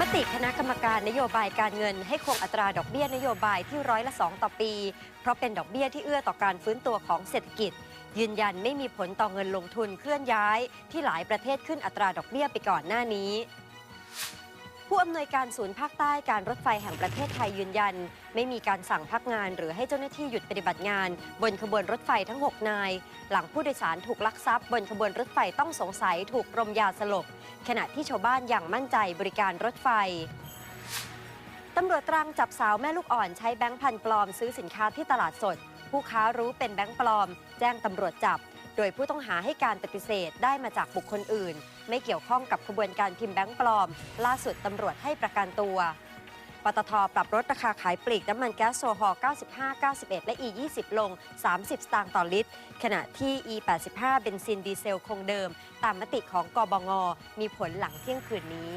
มติคณะกรรมการนโยบายการเงินให้คงอัตราดอกเบี้ยนโยบายที่ร้อยละ 2 ต่อปี เพราะเป็นดอกเบี้ยที่เอื้อต่อการฟื้นตัวของเศรษฐกิจ ยืนยันไม่มีผลต่อเงินลงทุนเคลื่อนย้าย ที่หลายประเทศขึ้นอัตราดอกเบี้ยไปก่อนหน้านี้ ผู้อำนวยการศูนย์ภาคใต้การรถไฟแห่งประเทศไทยยืนยัน ไม่มีการสั่งพักงาน หรือให้เจ้าหน้าที่หยุดปฏิบัติงาน บนขบวนรถไฟทั้ง 6 นาย หลังผู้โดยสารถูกลักทรัพย์ บนขบวนรถไฟต้องสงสัยถูกรมยาสลบ ขณะที่ชาวบ้านอย่างมั่นใจบริการรถไฟตำรวจตรังจับสาวแม่ลูกอ่อนใช้แบงค์พันปลอมซื้อสินค้าที่ตลาดสด ผู้ค้ารู้เป็นแบงค์ปลอม แจ้งตำรวจจับ โดยผู้ต้องหาให้การปฏิเสธได้มาจากบุคคลอื่น ไม่เกี่ยวข้องกับขบวนการพิมพ์แบงค์ปลอม ล่าสุดตำรวจให้ประกันตัว ปตทปรับลดราคาขายปลีกน้ำมันแก๊สโซฮอล์95 91 และ E 20 ลง 30 สตางค์ต่อลิตร ขณะที่ E 85 เบนซินดีเซลคงเดิม ตามมติของกบง มีผลหลังเที่ยงคืนนี้